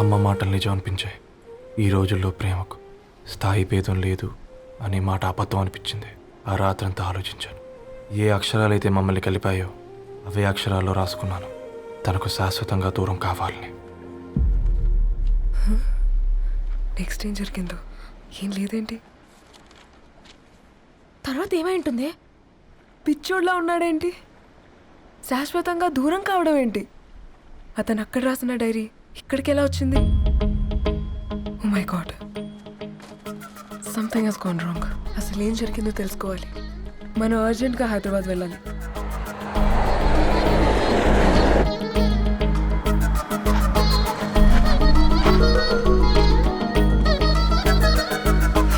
అమ్మ మాటలు నిజం అనిపించాయి. ఈ రోజుల్లో ప్రేమకు స్థాయి భేదం లేదు అనే మాట అబద్ధం అనిపించింది. ఆ రాత్రంతా ఆలోచించాను. ఏ అక్షరాలైతే మమ్మల్ని కలిపాయో అవే అక్షరాల్లో రాసుకున్నాను. తనకు శాశ్వతంగా దూరం కావాలని. నెక్స్ట్ ఏం జరిగిందో? ఏం లేదేంటి? తర్వాత ఏమై ఉంటుంది? పిచ్చోడ్లా ఉన్నాడేంటి? శాశ్వతంగా దూరం కావడం ఏంటి? అతను అక్కడ రాసిన డైరీ ఇక్కడికి ఎలా వచ్చింది? ఓ my god something he's gone wrong అసలు ఏం జరిగిందో తెలుసుకోవాలి. మనం అర్జెంట్గా హైదరాబాద్ వెళ్ళాలి.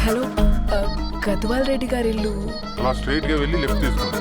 హలో uh, గద్వాల్ రెడ్డి గారి ఇల్లు అలా స్ట్రైట్గా వెళ్ళి లెఫ్ట్ తీసుకోండి